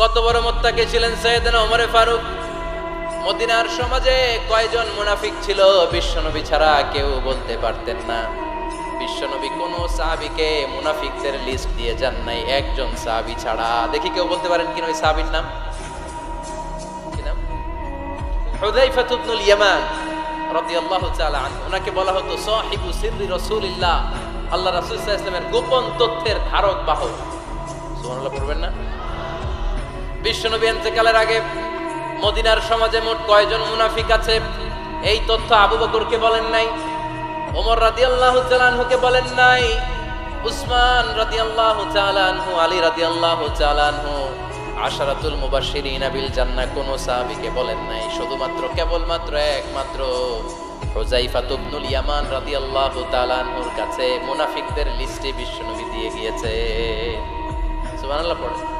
কত বড় মোত্তাকে ছিলেন সৈয়দনা ওমরে ফারুক। মদিনার সমাজে কয়জন মুনাফিক ছিল, বিশ্বনবী ছাড়া কেউ বলতে পারতেন না। বিশ্বনবী কোন সাহাবিকে মুনাফিকদের লিস্ট দিয়ে যান নাই, একজন সাহাবি ছাড়া। দেখি কেউ বলতে পারেন কিনা ওই সাহাবির নাম? বলা হতো আল্লাহ রাসূল গোপন তথ্যের ধারক, বাহক। না? বিশ্বনবী ইন্তেকালের আগে মদিনার সমাজে মোট কয়জন মুনাফিক আছে? এই তথ্য আবু বকরকে বলেন নাই, ওমর রাদিয়াল্লাহু তাআলা আনহুকে বলেন নাই, উসমান রাদিয়াল্লাহু তাআলা আনহু, আলী রাদিয়াল্লাহু তাআলা আনহু, আশারাতুল মুবাশশিরিনা বিল জান্নাহ কোন সাহাবীকে বলেন নাই। শুধুমাত্র কেবলমাত্র একমাত্র হুযাইফা ইবনুল ইয়ামান রাদিয়াল্লাহু তাআলা আনহুর কাছে মুনাফিকদের লিস্টে বিশ্বনবী দিয়ে গিয়েছে। সুবহানাল্লাহ পড়ে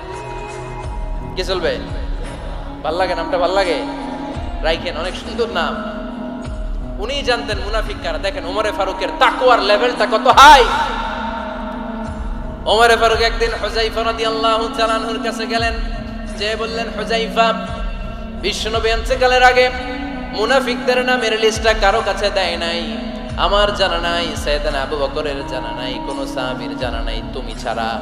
কি চলবে? ভালো লাগে, নামটা ভালো লাগে? রাইখেন, অনেক সুন্দর নাম। উনি জানতেন মুনাফিক কারা। দেখেন, ওমরে ফারুকের তাকওয়ার লেভেলটা কত হাই। ওমরে ফারুক একদিন হুজাইফা রাদিয়াল্লাহু তাআলা আনহুর কাছে গেলেন। যে বললেন হুজাইফা বিশ্বনবী ইন্তেকালের আগে মুনাফিকদের নামের লিস্টটা কারও কাছে দেয় নাই। আমার জানা নাই, সৈয়দনা আবু বকরের জানা নাই, কোনো সাহাবীর জানা নাই। তুমি ছাড়া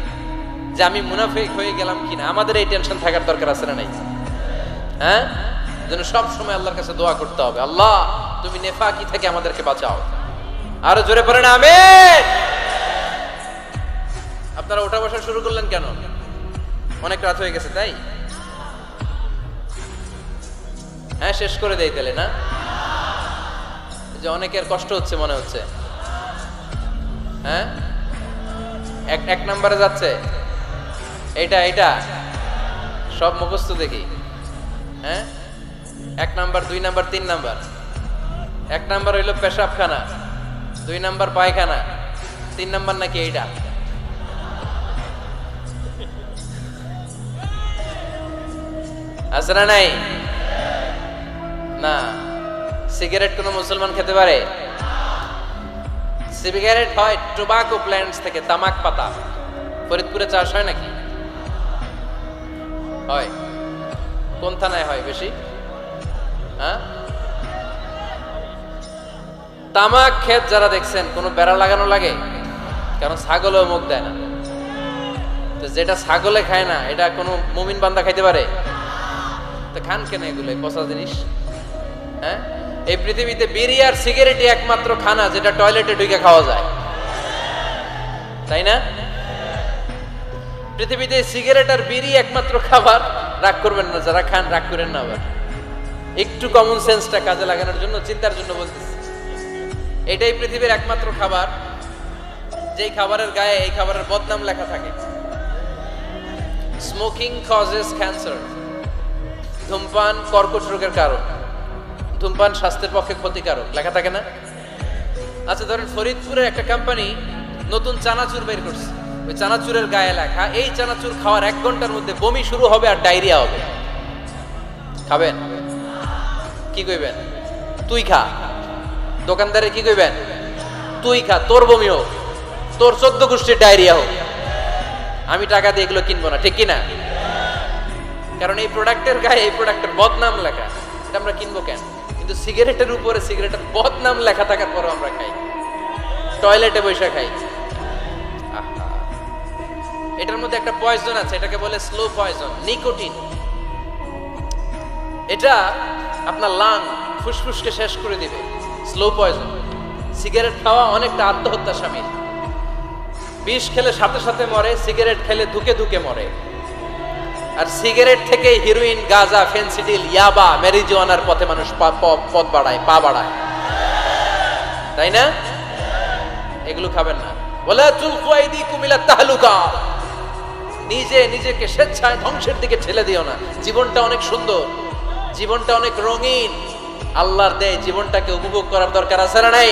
যে আমি মুনাফিক হয়ে গেলাম কিনা? আমাদের এই টেনশন থাকার দরকার আছে না নাই? হ্যাঁ? যেন সব সময় আল্লাহর কাছে দোয়া করতে হবে। আল্লাহ, তুমি নেফাকি থেকে আমাদেরকে বাঁচাও। আরও জোরে পড়ে না আমেন! আপনারা ওঠা বসা শুরু করলেন কেন? অনেক রাত হয়ে গেছে, তাই? হ্যাঁ শেষ করে দেয় তাহলে, না? যে অনেকের কষ্ট হচ্ছে, মনে হচ্ছে। হ্যাঁ? এক এক নম্বরে যাচ্ছে। এইটা এইটা সব মুখস্থ দেখি। হ্যাঁ? এক নাম্বার, দুই নাম্বার, তিন নাম্বার। এক নাম্বার হইল পেশাবখানা, দুই নাম্বার পায়খানা, তিন নাম্বার নাকি এইটা? আছে না নাই? না। সিগারেট কোনো মুসলমান খেতে পারে? সিগারেট হয় টোবাকো প্ল্যান্টস থেকে, তামাক পাতা। ফরিদপুরে চাষ হয় নাকি? হয়। কোন থানায় হয় বেশি? হ্যাঁ? তামাক ক্ষেত যারা দেখছেন, কোনো বেড়া লাগানো লাগে? কারণ ছাগলেও মুখ দেয় না। তো যেটা ছাগলে খায় না, এটা কোনো মুমিন বান্দা খাইতে পারে? তো খান কেন এগুলো পচা জিনিস? হ্যাঁ? এই পৃথিবীতে বিড়ি আর সিগারেটই একমাত্র খানা যেটা টয়লেটে ঢুকে খাওয়া যায়। তাই না? পৃথিবীতে সিগারেট আর বিড়ি একমাত্র খাবার। রাগ করবেন না, যারা খান রাগ করেন না আবার। একটু কমন সেন্সটা কাজে লাগানোর জন্য, চিন্তার জন্য বলতেছি। এটাই পৃথিবীর একমাত্র খাবার। যেই খাবারের গায়ে, এই খাবারের বদনাম লেখা থাকে। স্মোকিং কজেস ক্যান্সার ধূমপান কর্কট রোগের কারণ। ধূমপান স্বাস্থ্যের পক্ষে ক্ষতিকারক, লেখা থাকে না? আচ্ছা ধরেন ফরিদপুরের একটা কোম্পানি নতুন চানাচুর বের করছে। চানাচুরের গায়ে লেখা, এই চানাচুর খাওয়ার এক ঘণ্টার মধ্যে বমি শুরু হবে আর ডায়রিয়া হবে। খাবেন? কি কইবেন? তুই খা। দোকানদারে কি কইবেন? তুই খা, তোর বমি হোক, তোর চোদ্দ গোষ্ঠীর ডায়রিয়া হোক। আমি টাকা দিয়ে এগুলো কিনবো না, ঠিক কিনা? কারণ এই প্রোডাক্টের গায়ে, এই প্রোডাক্টের বদনাম লেখা। এটা আমরা কিনবো কেন? কিন্তু সিগারেটের উপরে সিগারেটের বদনাম লেখা থাকার পরও আমরা খাই। টয়লেটে বসে খাই। এটার মধ্যে একটা পয়জন আছে, এটাকে বলে স্লো পয়জন নিকোটিন এটা আপনার লাং ফুসফুসকে শেষ করে দিবে স্লো পয়জন সিগারেট খাওয়া অনেকটা আত্মহত্যা স্বামী বিষ খেলে সাথে সাথে মরে সিগারেট খেলে ধুকে ধুকে মরে। আর সিগারেট থেকে হিরোইন গাজা ফেন্সিডিল ইয়াবা ম্যারিজোয়ানার পথে মানুষ পথ বাড়ায়, পা বাড়ায়। তাই না? এগুলো খাবেন না। বলে চুল কুয়াইদি কুমিলা তাহলুকা। নিজে নিজেকে স্বেচ্ছায় ধ্বংসের দিকে ঠেলে দিও না। জীবনটা অনেক সুন্দর, জীবনটা অনেক রঙিন। আল্লাহর দেয় জীবনটাকে উপভোগ করার দরকার আছে না নাই?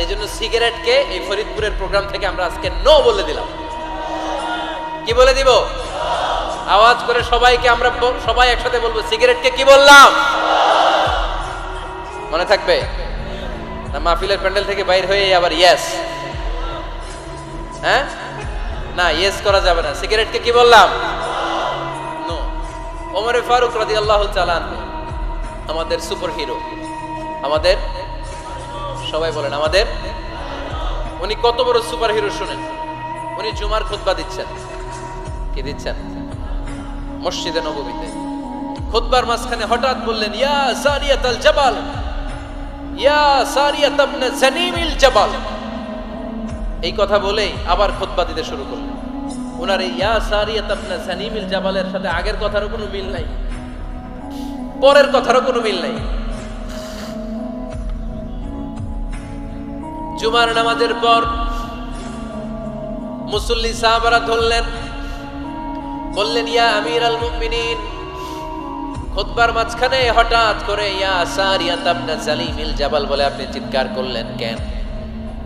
এই জন্য সিগারেটকে এই ফরিদপুরের প্রোগ্রাম থেকে আমরা আজকে নো বলে দিলাম। কি বলে দিব? আওয়াজ করে সবাইকে আমরা সবাই একসাথে বলব সিগারেটকে কি বললাম? মনে থাকবে? মাহফিলের প্যান্ডেল থেকে বাইর হয়ে আবার ইয়েস হ্যাঁ? না ইয়েস করা যাবে না। সিগারেটকে কি বললাম? ওমরে ফারুক রাদি আল্লাহ চালান আমাদের সুপার হিরো আমাদের? সবাই বলেন, আমাদের? উনি কত বড় সুপার হিরো শুনেন। উনি জুমার খুতবা দিচ্ছেন। কি দিচ্ছেন? মসজিদে নববীতে। খুতবার মাঝখানে হঠাৎ বললেন, ইয়া সারিয়াত আল জাবাল, ইয়া সারিয়াত ইবনে জানিমিল জাবাল। এই কথা বলেই আবার খুতবা দিতে শুরু করলেন ওনার এই ইয়া সারিয়াত ইবনে জানিমিল জাবালের সাথে আগের কথারও কোনো মিল নাই। পরের কথারও কোনো মিল নাই। জুমার নামাজের পর মুসল্লি সাহাবারা ধরলেন, বললেন, ইয়া আমির আল মুমিনিন। খুতবার মাঝখানে হঠাৎ করে ইয়া সারিয়া তাবনা জালিমিল জাবাল বলে আপনি চিৎকার করলেন কেন?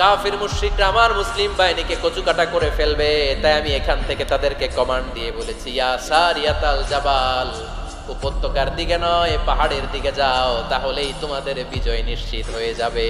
কাফির মুশ্রিকরা আমার মুসলিম বাহিনীকে কচুকাটা করে ফেলবে, তাই আমি এখান থেকে তাদেরকে কমান্ড দিয়ে বলেছি জাবাল, উপত্যকার দিকে নয়, পাহাড়ের দিকে যাও, তাহলেই তোমাদের বিজয় নিশ্চিত হয়ে যাবে।